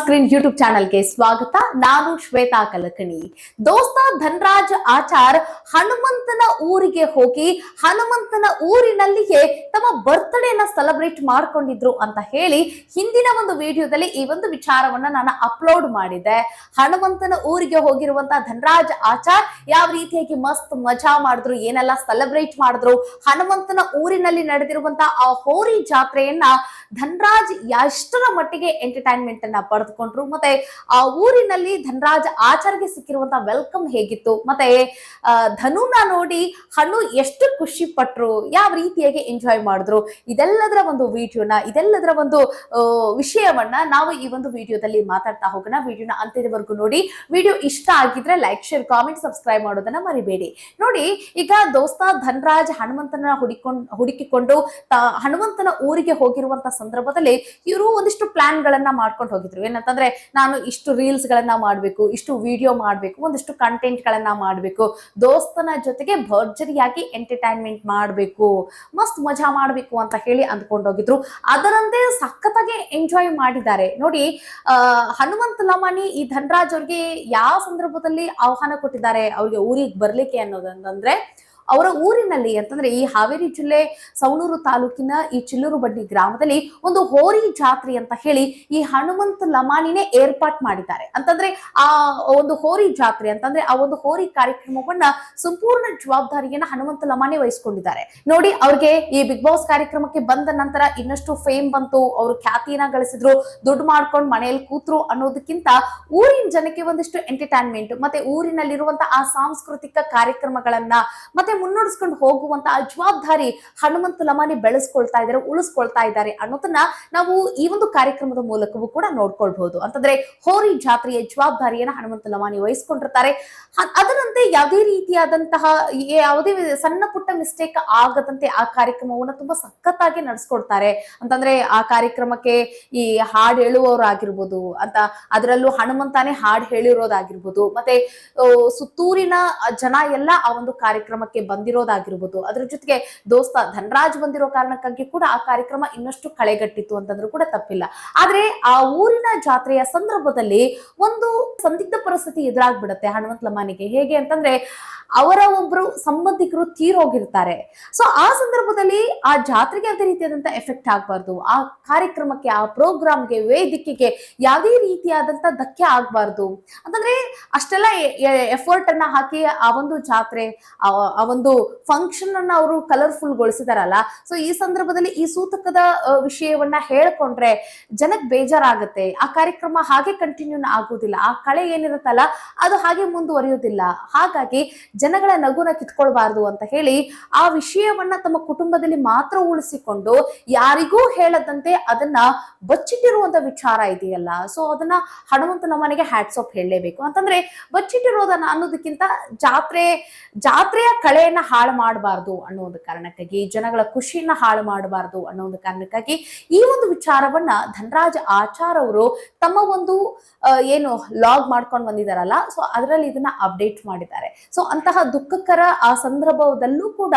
Screen YouTube ಚಾನಲ್ಗೆ ಸ್ವಾಗತ. ನಾನು ಶ್ವೇತಾ ಕಲಕಣಿ. ದೋಸ್ತ ಧನ್ರಾಜ್ ಆಚಾರ್ ಹನುಮಂತನ ಊರಿಗೆ ಹೋಗಿ ಹನುಮಂತನ ಊರಿನಲ್ಲಿಯೇ ತಮ್ಮ ಬರ್ತ್ಡೇನ ಸೆಲೆಬ್ರೇಟ್ ಮಾಡ್ಕೊಂಡಿದ್ರು ಅಂತ ಹೇಳಿ ಹಿಂದಿನ ಒಂದು ವಿಡಿಯೋದಲ್ಲಿ ಈ ಒಂದು ವಿಚಾರವನ್ನ ನಾನು ಅಪ್ಲೋಡ್ ಮಾಡಿದೆ. ಹನುಮಂತನ ಊರಿಗೆ ಹೋಗಿರುವಂತಹ ಧನ್ರಾಜ್ ಆಚಾರ್ ಯಾವ ರೀತಿಯಾಗಿ ಮಸ್ತ್ ಮಜಾ ಮಾಡಿದ್ರು, ಏನೆಲ್ಲ ಸೆಲೆಬ್ರೇಟ್ ಮಾಡಿದ್ರು, ಹನುಮಂತನ ಊರಿನಲ್ಲಿ ನಡೆದಿರುವಂತಹ ಆ ಹೋರಿ ಜಾತ್ರೆಯನ್ನ ಧನ್ರಾಜ್ ಎಷ್ಟರ ಮಟ್ಟಿಗೆ ಎಂಟರ್ಟೈನ್ಮೆಂಟ್ ಅನ್ನ ಪಡೆದುಕೊಂಡ್ರು? ಮತ್ತೆ ಆ ಊರಿನಲ್ಲಿ ಧನ್ರಾಜ್ ಆಚಾರ್ಗೆ ಸಿಕ್ಕಿರುವಂತಹ ವೆಲ್ಕಮ್ ಹೇಗಿತ್ತು? ಮತ್ತೆ ಧನುನ ನೋಡಿ ಹಣ್ಣು ಎಷ್ಟು ಖುಷಿ ಪಟ್ರು? ಯಾವ ರೀತಿಯಾಗಿ ಎಂಜಾಯ್ ಮಾಡಿದ್ರು? ಇದೆಲ್ಲದರ ಒಂದು ವಿಡಿಯೋನ ಇದೆಲ್ಲದರ ಒಂದು ವಿಷಯವನ್ನ ನಾವು ಈ ಒಂದು ವಿಡಿಯೋದಲ್ಲಿ ಮಾತಾಡ್ತಾ ಹೋಗೋಣ. ವಿಡಿಯೋನ ಅಂತ್ಯದವರೆಗೂ ನೋಡಿ. ವಿಡಿಯೋ ಇಷ್ಟ ಆಗಿದ್ರೆ ಲೈಕ್ ಶೇರ್ ಕಾಮೆಂಟ್ ಸಬ್ಸ್ಕ್ರೈಬ್ ಮಾಡೋದನ್ನ ಮರಿಬೇಡಿ. ನೋಡಿ, ಈಗ ದೋಸ್ತ ಧನ್ರಾಜ್ ಹನುಮಂತನ ಹುಡಿಕೊಂಡ್, ಹುಡುಕಿಕೊಂಡು ಹನುಮಂತನ ಊರಿಗೆ ಹೋಗಿರುವಂತ ಸಂದರ್ಭದಲ್ಲಿ ಇವರು ಒಂದಿಷ್ಟು ಪ್ಲಾನ್ ಗಳನ್ನ ಮಾಡ್ಕೊಂಡು ಹೋಗಿದ್ರು. ಏನಂತಂದ್ರೆ ನಾನು ಇಷ್ಟು ರೀಲ್ಸ್ ಗಳನ್ನ ಮಾಡ್ಬೇಕು, ಇಷ್ಟು ವಿಡಿಯೋ ಮಾಡ್ಬೇಕು, ಒಂದಿಷ್ಟು ಕಂಟೆಂಟ್ ಗಳನ್ನ ಮಾಡ್ಬೇಕು. ದೋಸ್ತನ ಜೊತೆಗೆ ಭರ್ಜರಿಯಾಗಿ ಎಂಟರ್ಟೈನ್ಮೆಂಟ್ ಮಾಡ್ಬೇಕು, ಮಸ್ತ್ ಮಜಾ ಮಾಡ್ಬೇಕು ಅಂತ ಹೇಳಿ ಅಂದ್ಕೊಂಡೋಗಿದ್ರು ಅದರಂತೆ ಸಖತ್ತಾಗಿ ಎಂಜಾಯ್ ಮಾಡಿದ್ದಾರೆ. ನೋಡಿ ಹನುಮಂತ ಲಮಾನಿ ಈ ಧನ್ರಾಜ್ ಅವ್ರಿಗೆ ಯಾವ ಸಂದರ್ಭದಲ್ಲಿ ಆಹ್ವಾನ ಕೊಟ್ಟಿದ್ದಾರೆ, ಅವ್ರಿಗೆ ಊರಿಗೆ ಬರ್ಲಿಕ್ಕೆ ಅನ್ನೋದಂದ್ರೆ ಅವರ ಊರಿನಲ್ಲಿ, ಅಂತಂದ್ರೆ ಈ ಹಾವೇರಿ ಜಿಲ್ಲೆ ಸವಣೂರು ತಾಲೂಕಿನ ಈ ಚಿಲ್ಲೂರು ಬಡ್ಡಿ ಗ್ರಾಮದಲ್ಲಿ ಒಂದು ಹೋರಿ ಜಾತ್ರೆ ಅಂತ ಹೇಳಿ ಈ ಹನುಮಂತ ಲಮಾನಿನೇ ಏರ್ಪಾಟ್ ಮಾಡಿದ್ದಾರೆ. ಅಂತಂದ್ರೆ ಆ ಒಂದು ಹೋರಿ ಜಾತ್ರೆ, ಅಂತಂದ್ರೆ ಆ ಒಂದು ಹೋರಿ ಕಾರ್ಯಕ್ರಮವನ್ನ ಸಂಪೂರ್ಣ ಜವಾಬ್ದಾರಿಯನ್ನ ಹನುಮಂತ ಲಮಾನಿ ವಹಿಸ್ಕೊಂಡಿದ್ದಾರೆ. ನೋಡಿ, ಅವ್ರಿಗೆ ಈ ಬಿಗ್ ಬಾಸ್ ಕಾರ್ಯಕ್ರಮಕ್ಕೆ ಬಂದ ನಂತರ ಇನ್ನಷ್ಟು ಫೇಮ್ ಬಂತು, ಅವರು ಖ್ಯಾತಿಯನ್ನ ಗಳಿಸಿದ್ರು, ದುಡ್ಡು ಮಾಡ್ಕೊಂಡು ಮನೆಯಲ್ಲಿ ಕೂತ್ರು ಅನ್ನೋದಕ್ಕಿಂತ ಊರಿನ ಜನಕ್ಕೆ ಒಂದಿಷ್ಟು ಎಂಟರ್ಟೈನ್ಮೆಂಟ್ ಮತ್ತೆ ಊರಿನಲ್ಲಿರುವಂತಹ ಆ ಸಾಂಸ್ಕೃತಿಕ ಕಾರ್ಯಕ್ರಮಗಳನ್ನ, ಮತ್ತೆ ಮುನ್ನಡೆಸ್ಕೊಂಡು ಹೋಗುವಂತ ಜವಾಬ್ದಾರಿ ಹನುಮಂತ ಲಮಾನಿ ಬೆಳೆಸ್ಕೊಳ್ತಾ ಇದ್ದಾರೆ, ಉಳಿಸ್ಕೊಳ್ತಾ ಇದ್ದಾರೆ ಅನ್ನೋದನ್ನ ನಾವು ಈ ಒಂದು ಕಾರ್ಯಕ್ರಮದ ಮೂಲಕವೂ ಕೂಡ ನೋಡ್ಕೊಳ್ಬಹುದು. ಅಂತಂದ್ರೆ ಹೋರಿ ಜಾತ್ರೆಯ ಜವಾಬ್ದಾರಿಯನ್ನ ಹನುಮಂತ ಲಮಾನಿ ವಹಿಸ್ಕೊಂಡಿರ್ತಾರೆ. ಅದರಂತೆ ಯಾವುದೇ ರೀತಿಯಾದಂತಹ ಯಾವುದೇ ಸಣ್ಣ ಪುಟ್ಟ ಮಿಸ್ಟೇಕ್ ಆಗದಂತೆ ಆ ಕಾರ್ಯಕ್ರಮವನ್ನ ತುಂಬಾ ಸಖತ್ತಾಗಿ ನಡೆಸ್ಕೊಡ್ತಾರೆ. ಅಂತಂದ್ರೆ ಆ ಕಾರ್ಯಕ್ರಮಕ್ಕೆ ಈ ಹಾಡು ಹೇಳುವವರಾಗಿರ್ಬೋದು, ಅಂತ ಅದರಲ್ಲೂ ಹನುಮಂತಾನೆ ಹಾಡು ಹೇಳಿರೋದಾಗಿರ್ಬೋದು, ಮತ್ತೆ ಸುತ್ತೂರಿನ ಜನ ಎಲ್ಲ ಆ ಒಂದು ಕಾರ್ಯಕ್ರಮಕ್ಕೆ ಬಂದಿರೋದಾಗಿರ್ಬೋದು. ಅದ್ರ ಜೊತೆಗೆ ದೋಸ್ತ ಧನರಾಜ್ ಬಂದಿರೋ ಕಾರಣಕ್ಕಾಗಿ ಕೂಡ ಆ ಕಾರ್ಯಕ್ರಮ ಇನ್ನಷ್ಟು ಕಳೆಗಟ್ಟಿತ್ತು ಅಂತಂದ್ರೂ ಕೂಡ ತಪ್ಪಿಲ್ಲ. ಆದ್ರೆ ಆ ಊರಿನ ಜಾತ್ರೆಯ ಸಂದರ್ಭದಲ್ಲಿ ಒಂದು ಸಂದಿಗ್ಧ ಪರಿಸ್ಥಿತಿ ಎದುರಾಗ್ಬಿಡುತ್ತೆ ಹನುಮಂತ ಲಮಾನಿಗೆ. ಹೇಗೆ ಅಂತಂದ್ರೆ ಅವರ ಒಬ್ರು ಸಂಬಂಧಿಕರು ತೀರೋಗಿರ್ತಾರೆ ಸೊ ಆ ಸಂದರ್ಭದಲ್ಲಿ ಆ ಜಾತ್ರೆಗೆ ಯಾವುದೇ ರೀತಿಯಾದಂತ ಎಫೆಕ್ಟ್ ಆಗ್ಬಾರ್ದು. ಆ ಕಾರ್ಯಕ್ರಮಕ್ಕೆ, ಆ ಪ್ರೋಗ್ರಾಮ್ಗೆ ವೇದಿಕೆಗೆ ಯಾವುದೇ ರೀತಿಯಾದಂತ ಧಕ್ಕೆ ಆಗ್ಬಾರ್ದು. ಅಂತಂದ್ರೆ ಅಷ್ಟೆಲ್ಲ ಎಫರ್ಟ್ ಅನ್ನ ಹಾಕಿ ಆ ಒಂದು ಜಾತ್ರೆ, ಆ ಒಂದು ಫಂಕ್ಷನ್ ಅನ್ನ ಅವರು ಕಲರ್ಫುಲ್ ಗೊಳಿಸಿದಾರಲ್ಲ. ಸೊ ಈ ಸಂದರ್ಭದಲ್ಲಿ ಈ ಸೂತಕದ ವಿಷಯವನ್ನ ಹೇಳ್ಕೊಂಡ್ರೆ ಜನಕ್ ಬೇಜಾರಾಗುತ್ತೆ. ಆ ಕಾರ್ಯಕ್ರಮ ಹಾಗೆ ಕಂಟಿನ್ಯೂ ಆಗೋದಿಲ್ಲ ಆ ಕಳೆ ಏನಿರುತ್ತಲ್ಲ, ಅದು ಹಾಗೆ ಮುಂದುವರಿಯೋದಿಲ್ಲ ಹಾಗಾಗಿ ಜನಗಳ ನಗುನ ಕಿತ್ಕೊಳ್ಬಾರ್ದು ಅಂತ ಹೇಳಿ ಆ ವಿಷಯವನ್ನ ತಮ್ಮ ಕುಟುಂಬದಲ್ಲಿ ಮಾತ್ರ ಉಳಿಸಿಕೊಂಡು ಯಾರಿಗೂ ಹೇಳದಂತೆ ಅದನ್ನ ಬಚ್ಚಿಟ್ಟಿರುವಂತ ವಿಚಾರ ಇದೆಯಲ್ಲ. ಸೊ ಅದನ್ನ ಹನುಮಂತನ ನಮ್ಮನೆಗೆ ಹ್ಯಾಟ್ಸ್ ಆಫ್ ಹೇಳಲೇಬೇಕು. ಅಂತಂದ್ರೆ ಬಚ್ಚಿಟ್ಟಿರೋದನ್ನ ಅನ್ನೋದಕ್ಕಿಂತ ಜಾತ್ರೆ, ಜಾತ್ರೆಯ ಕಳೆಯನ್ನ ಹಾಳು ಮಾಡಬಾರ್ದು ಅನ್ನೋ ಒಂದು ಕಾರಣಕ್ಕಾಗಿ, ಜನಗಳ ಖುಷಿಯನ್ನ ಹಾಳು ಮಾಡಬಾರ್ದು ಅನ್ನೋ ಒಂದು ಕಾರಣಕ್ಕಾಗಿ ಈ ಒಂದು ವಿಚಾರವನ್ನ ಧನರಾಜ್ ಆಚಾರ್ ಅವರು ತಮ್ಮ ಒಂದು ಏನು ಲಾಗ್ ಮಾಡ್ಕೊಂಡು ಬಂದಿದಾರಲ್ಲ. ಸೊ ಅದರಲ್ಲಿ ಇದನ್ನ ಅಪ್ಡೇಟ್ ಮಾಡಿದ್ದಾರೆ. ಸೊ ಅಂತಹ ದುಃಖಕರ ಆ ಸಂದರ್ಭದಲ್ಲೂ ಕೂಡ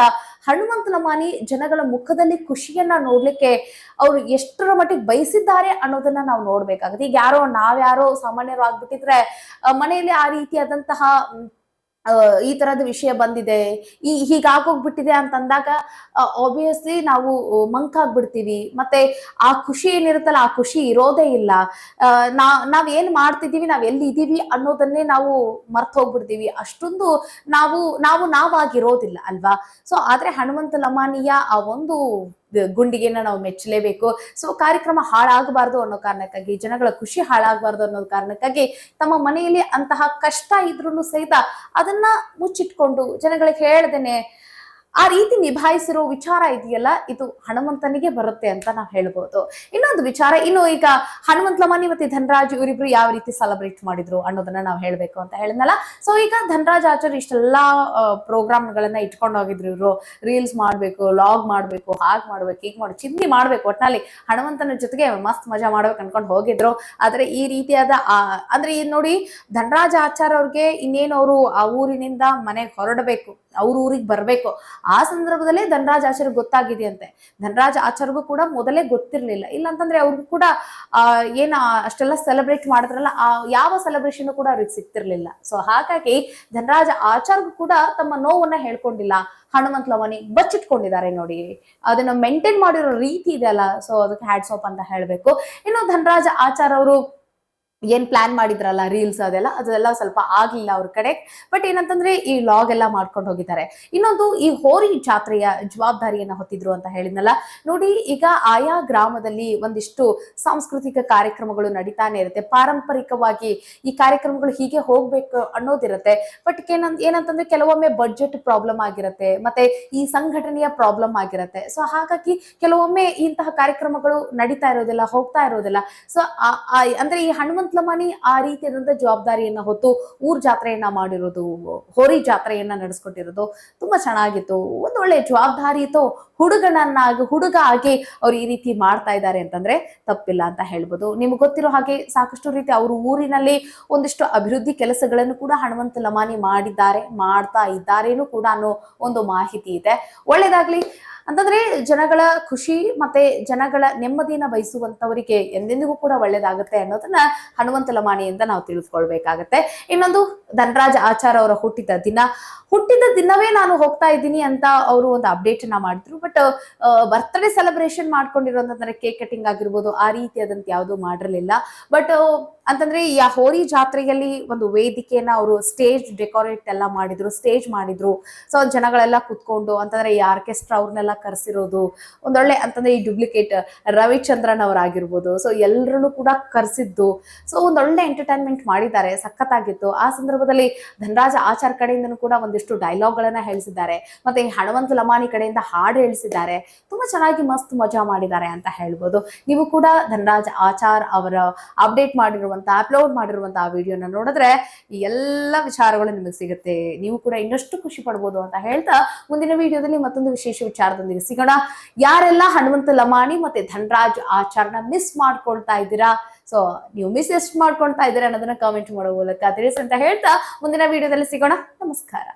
ಹನುಮಂತನ ಮಾನಿ ಜನಗಳ ಮುಖದಲ್ಲಿ ಖುಷಿಯನ್ನ ನೋಡ್ಲಿಕ್ಕೆ ಅವರು ಎಷ್ಟರ ಮಟ್ಟಿಗೆ ಬಯಸಿದ್ದಾರೆ ಅನ್ನೋದನ್ನ ನಾವು ನೋಡ್ಬೇಕಾಗುತ್ತೆ. ಈಗ ಯಾರೋ ನಾವ್ಯಾರೋ ಸಾಮಾನ್ಯರು ಆಗ್ಬಿಟ್ಟಿದ್ರೆ ಮನೆಯಲ್ಲಿ ಆ ರೀತಿಯಾದಂತಹ ಈ ತರದ ವಿಷಯ ಬಂದಿದೆ. ಈ ಹೀಗಾಗೋಗ್ಬಿಟ್ಟಿದೆ ಅಂತಂದಾಗ ಆಬ್ವಿಯಸ್ಲಿ ನಾವು ಮಂಕ್ ಆಗ್ಬಿಡ್ತೀವಿ. ಮತ್ತೆ ಆ ಖುಷಿ ಏನಿರುತ್ತಲ್ಲ, ಆ ಖುಷಿ ಇರೋದೇ ಇಲ್ಲ. ನಾ, ನಾವ್ ಏನ್ ಮಾಡ್ತಿದ್ದೀವಿ, ನಾವ್ ಎಲ್ಲಿ ಇದೀವಿ ಅನ್ನೋದನ್ನೇ ನಾವು ಮರ್ತ್ ಹೋಗ್ಬಿಡ್ತೀವಿ. ಅಷ್ಟೊಂದು ನಾವು ನಾವು ನಾವಾಗಿರೋದಿಲ್ಲ, ಅಲ್ವಾ? ಸೊ ಆದ್ರೆ ಹನುಮಂತ ಲಮಾನಿಯ ಆ ಒಂದು ಗುಂಡಿಗೆನ ನಾವು ಮೆಚ್ಚಲೇಬೇಕು. ಸೊ ಕಾರ್ಯಕ್ರಮ ಹಾಳಾಗಬಾರ್ದು ಅನ್ನೋ ಕಾರಣಕ್ಕಾಗಿ, ಜನಗಳ ಖುಷಿ ಹಾಳಾಗಬಾರ್ದು ಅನ್ನೋ ಕಾರಣಕ್ಕಾಗಿ ತಮ್ಮ ಮನೆಯಲ್ಲಿ ಅಂತಹ ಕಷ್ಟ ಇದ್ರೂ ಸಹಿತ ಅದನ್ನ ಮುಚ್ಚಿಟ್ಕೊಂಡು ಜನಗಳಿಗೆ ಹೇಳ್ದೇನೆ ಆ ರೀತಿ ನಿಭಾಯಿಸಿರೋ ವಿಚಾರ ಇದೆಯಲ್ಲ, ಇದು ಹನುಮಂತನಿಗೆ ಬರುತ್ತೆ ಅಂತ ನಾವು ಹೇಳ್ಬೋದು. ಇನ್ನೊಂದು ವಿಚಾರ, ಇನ್ನು ಈಗ ಹನುಮಂತ ಲಮಾನಿ ಮತ್ತೆ ಧನರಾಜ್ ಇವರಿಬ್ರು ಯಾವ ರೀತಿ ಸೆಲೆಬ್ರೇಟ್ ಮಾಡಿದ್ರು ಅನ್ನೋದನ್ನ ನಾವು ಹೇಳ್ಬೇಕು ಅಂತ ಹೇಳಿದ್ನಲ್ಲ. ಸೊ ಈಗ ಧನರಾಜ್ ಆಚಾರ್ಯ ಇಷ್ಟೆಲ್ಲಾ ಪ್ರೋಗ್ರಾಮ್ಗಳನ್ನ ಇಟ್ಕೊಂಡು ಹೋಗಿದ್ರು ಇವರು. ರೀಲ್ಸ್ ಮಾಡ್ಬೇಕು ಲಾಗ್ ಮಾಡ್ಬೇಕು, ಹಾಗ್ ಮಾಡ್ಬೇಕು, ಹೀಗ್ ಮಾಡಿ ಚಿಂದಿ ಮಾಡ್ಬೇಕು. ಒಟ್ನಲ್ಲಿ ಹನುಮಂತನ ಜೊತೆಗೆ ಮಸ್ತ್ ಮಜಾ ಮಾಡ್ಬೇಕು ಅನ್ಕೊಂಡು ಹೋಗಿದ್ರು. ಆದ್ರೆ ಈ ರೀತಿಯಾದ ಅಂದ್ರೆ ಈ ನೋಡಿ ಧನರಾಜ್ ಆಚಾರ್ ಅವ್ರಿಗೆ ಇನ್ನೇನು ಅವರು ಆ ಊರಿನಿಂದ ಮನೆಗೆ ಹೊರಡಬೇಕು, ಅವ್ರ ಊರಿಗೆ ಬರ್ಬೇಕು. ಆ ಸಂದರ್ಭದಲ್ಲೇ ಧನರಾಜ್ ಆಚಾರ್ಯ ಗೊತ್ತಾಗಿದೆಯಂತೆ. ಧನರಾಜ್ ಆಚಾರ್ಗೂ ಕೂಡ ಮೊದಲೇ ಗೊತ್ತಿರಲಿಲ್ಲ. ಇಲ್ಲ ಅಂತಂದ್ರೆ ಅವ್ರಿಗೂ ಕೂಡ ಏನ ಅಷ್ಟೆಲ್ಲ ಸೆಲೆಬ್ರೇಟ್ ಮಾಡಿದ್ರಲ್ಲ, ಆ, ಯಾವ ಸೆಲೆಬ್ರೇಷನ್ ಕೂಡ ಅವ್ರಿಗೆ ಸಿಗ್ತಿರ್ಲಿಲ್ಲ. ಸೊ ಹಾಗಾಗಿ ಧನರಾಜ್ ಆಚಾರ್ಗೂ ಕೂಡ ತಮ್ಮ ನೋವನ್ನ ಹೇಳ್ಕೊಂಡಿಲ್ಲ. ಹನುಮಂತ ಲವಣಿ ಬಚ್ಚಿಟ್ಕೊಂಡಿದ್ದಾರೆ ನೋಡಿ. ಅದನ್ನ ಮೇಂಟೈನ್ ಮಾಡಿರೋ ರೀತಿ ಇದೆ ಅಲ್ಲ. ಸೊ ಅದಕ್ಕೆ ಹ್ಯಾಡ್ಸ್ ಆಫ್ ಅಂತ ಹೇಳ್ಬೇಕು. ಇನ್ನು ಧನರಾಜ ಆಚಾರ್ ಅವರು ಏನ್ ಪ್ಲಾನ್ ಮಾಡಿದ್ರಲ್ಲ ರೀಲ್ಸ್ ಅದೆಲ್ಲ ಅದೆಲ್ಲ ಸ್ವಲ್ಪ ಆಗ್ಲಿಲ್ಲ ಅವ್ರ ಕಡೆ. ಬಟ್ ಏನಂತಂದ್ರೆ, ಈ ಲಾಗ್ ಎಲ್ಲ ಮಾಡ್ಕೊಂಡು ಹೋಗಿದ್ದಾರೆ. ಇನ್ನೊಂದು, ಈ ಹೋರಿ ಜಾತ್ರೆಯ ಜವಾಬ್ದಾರಿಯನ್ನ ಹೊತ್ತಿದ್ರು ಅಂತ ಹೇಳಿದ್ನಲ್ಲ. ನೋಡಿ, ಈಗ ಆಯಾ ಗ್ರಾಮದಲ್ಲಿ ಒಂದಿಷ್ಟು ಸಾಂಸ್ಕೃತಿಕ ಕಾರ್ಯಕ್ರಮಗಳು ನಡೀತಾನೆ ಇರುತ್ತೆ. ಪಾರಂಪರಿಕವಾಗಿ ಈ ಕಾರ್ಯಕ್ರಮಗಳು ಹೀಗೆ ಹೋಗ್ಬೇಕು ಅನ್ನೋದಿರುತ್ತೆ. ಬಟ್ ಏನಂತ ಏನಂತಂದ್ರೆ, ಕೆಲವೊಮ್ಮೆ ಬಡ್ಜೆಟ್ ಪ್ರಾಬ್ಲಮ್ ಆಗಿರುತ್ತೆ, ಮತ್ತೆ ಈ ಸಂಘಟನೆಯ ಪ್ರಾಬ್ಲಮ್ ಆಗಿರುತ್ತೆ. ಸೊ ಹಾಗಾಗಿ ಕೆಲವೊಮ್ಮೆ ಇಂತಹ ಕಾರ್ಯಕ್ರಮಗಳು ನಡೀತಾ ಇರೋದಿಲ್ಲ, ಹೋಗ್ತಾ ಇರೋದಿಲ್ಲ. ಸೊ ಅಂದ್ರೆ ಈ ಹನುಮಂತ ಲಮಾನಿ ಆ ರೀತಿಯಾದಂತ ಜವಾಬ್ದಾರಿಯನ್ನ ಹೊತ್ತು ಊರ್ ಜಾತ್ರೆಯನ್ನ ಮಾಡಿರೋದು, ಹೋರಿ ಜಾತ್ರೆಯನ್ನ ನಡೆಸ್ಕೊಟ್ಟಿರೋದು ತುಂಬಾ ಚೆನ್ನಾಗಿತ್ತು. ಒಂದು ಒಳ್ಳೆ ಜವಾಬ್ದಾರಿಯುತ ಹುಡುಗನನ್ನಾಗಿ, ಹುಡುಗ ಆಗಿ ಅವ್ರು ಈ ರೀತಿ ಮಾಡ್ತಾ ಇದ್ದಾರೆ ಅಂತಂದ್ರೆ ತಪ್ಪಿಲ್ಲ ಅಂತ ಹೇಳ್ಬೋದು. ನಿಮ್ಗೆ ಗೊತ್ತಿರೋ ಹಾಗೆ ಸಾಕಷ್ಟು ರೀತಿ ಅವರು ಊರಿನಲ್ಲಿ ಒಂದಿಷ್ಟು ಅಭಿವೃದ್ಧಿ ಕೆಲಸಗಳನ್ನು ಕೂಡ ಹಣವಂತ ಲಮಾನಿ ಮಾಡಿದ್ದಾರೆ, ಮಾಡ್ತಾ ಇದ್ದಾರೇನು ಕೂಡ ಅನ್ನೋ ಒಂದು ಮಾಹಿತಿ ಇದೆ. ಒಳ್ಳೇದಾಗ್ಲಿ. ಅಂತಂದ್ರೆ ಜನಗಳ ಖುಷಿ ಮತ್ತೆ ಜನಗಳ ನೆಮ್ಮದಿಯನ್ನ ಬಯಸುವಂತವರಿಗೆ ಎಂದೆಂದಿಗೂ ಕೂಡ ಒಳ್ಳೇದಾಗುತ್ತೆ ಅನ್ನೋದನ್ನ ಹನುಮಂತ ಲಮಾಣಿಯಿಂದ ನಾವು ತಿಳಿದುಕೊಳ್ಬೇಕಾಗತ್ತೆ. ಇನ್ನೊಂದು ಧನರಾಜ್ ಆಚಾರ್ ಅವರ ಹುಟ್ಟಿದ ದಿನ. ಹುಟ್ಟಿದ ದಿನವೇ ನಾನು ಹೋಗ್ತಾ ಇದ್ದೀನಿ ಅಂತ ಅವರು ಒಂದು ಅಪ್ಡೇಟ್ ಅನ್ನ ಮಾಡಿದ್ರು. ಬಟ್ ಬರ್ತ್ಡೇ ಸೆಲೆಬ್ರೇಷನ್ ಮಾಡ್ಕೊಂಡಿರೋದಂದ್ರೆ ಕೇಕ್ ಕಟಿಂಗ್ ಆಗಿರ್ಬೋದು, ಆ ರೀತಿಯಾದಂತ ಯಾವುದು ಮಾಡಿರಲಿಲ್ಲ. ಬಟ್ ಅಂತಂದ್ರೆ ಈ ಹೋರಿ ಜಾತ್ರೆಯಲ್ಲಿ ಒಂದು ವೇದಿಕೆಯನ್ನ ಅವರು ಸ್ಟೇಜ್ ಡೆಕೋರೇಟ್ ಎಲ್ಲ ಮಾಡಿದ್ರು ಸ್ಟೇಜ್ ಮಾಡಿದ್ರು. ಸೊ ಜನಗಳೆಲ್ಲ ಕುತ್ಕೊಂಡು ಅಂತಂದ್ರೆ ಈ ಆರ್ಕೆಸ್ಟ್ರಾ ಅವ್ರನ್ನೆಲ್ಲ ಕರೆಸಿರೋದು. ಒಂದೊಳ್ಳೆ ಅಂತಂದ್ರೆ ಈ ಡುಪ್ಲಿಕೇಟ್ ರವಿಚಂದ್ರನ್ ಅವರಾಗಿರ್ಬೋದು. ಸೊ ಎಲ್ಲರನ್ನು ಕೂಡ ಕರೆಸಿದ್ದು. ಸೊ ಒಂದೊಳ್ಳೆ ಎಂಟರ್ಟೈನ್ಮೆಂಟ್ ಮಾಡಿದ್ದಾರೆ. ಸಖತ್ತಾಗಿತ್ತು. ಆ ಸಂದರ್ಭದಲ್ಲಿ ಧನರಾಜ ಆಚಾರ್ ಕಡೆಯಿಂದನೂ ಕೂಡ ಒಂದಿಷ್ಟು ಡೈಲಾಗ್ ಗಳನ್ನ ಹೇಳಿಸಿದ್ದಾರೆ. ಮತ್ತೆ ಈ ಹಣವಂತ ಲಮಾನಿ ಕಡೆಯಿಂದ ಹಾಡು ಹೇಳಿಸಿದ್ದಾರೆ. ತುಂಬಾ ಚೆನ್ನಾಗಿ ಮಸ್ತ್ ಮಜಾ ಮಾಡಿದ್ದಾರೆ ಅಂತ ಹೇಳ್ಬೋದು. ನೀವು ಕೂಡ ಧನರಾಜ ಆಚಾರ್ ಅವರ ಅಪ್ಡೇಟ್ ಮಾಡಿರುವಂತ ಅಪ್ಲೋಡ್ ಮಾಡಿರುವಂತಹ ವಿಡಿಯೋನ ನೋಡಿದ್ರೆ ಈ ಎಲ್ಲ ವಿಚಾರಗಳು ನಿಮಗೆ ಸಿಗುತ್ತೆ. ನೀವು ಕೂಡ ಇನ್ನಷ್ಟು ಖುಷಿ ಪಡ್ಬೋದು ಅಂತ ಹೇಳ್ತಾ ಮುಂದಿನ ವಿಡಿಯೋದಲ್ಲಿ ಮತ್ತೊಂದು ವಿಶೇಷ ವಿಚಾರದೊಂದಿಗೆ ಸಿಗೋಣ ಯಾರೆಲ್ಲ ಹನುಮಂತ ಲಮಾಣಿ ಮತ್ತೆ ಧನರಾಜ್ ಆಚಾರ್ನ ಮಿಸ್ ಮಾಡ್ಕೊಳ್ತಾ ಇದ್ದೀರಾ? ಸೊ ನೀವು ಮಿಸ್ ಎಷ್ಟು ಮಾಡ್ಕೊಳ್ತಾ ಇದ್ದೀರಾ ಅನ್ನೋದನ್ನ ಕಾಮೆಂಟ್ ಮಾಡೋ ಮೂಲಕ ತಿಳಿಸಿ ಅಂತ ಹೇಳ್ತಾ ಮುಂದಿನ ವಿಡಿಯೋದಲ್ಲಿ ಸಿಗೋಣ. ನಮಸ್ಕಾರ.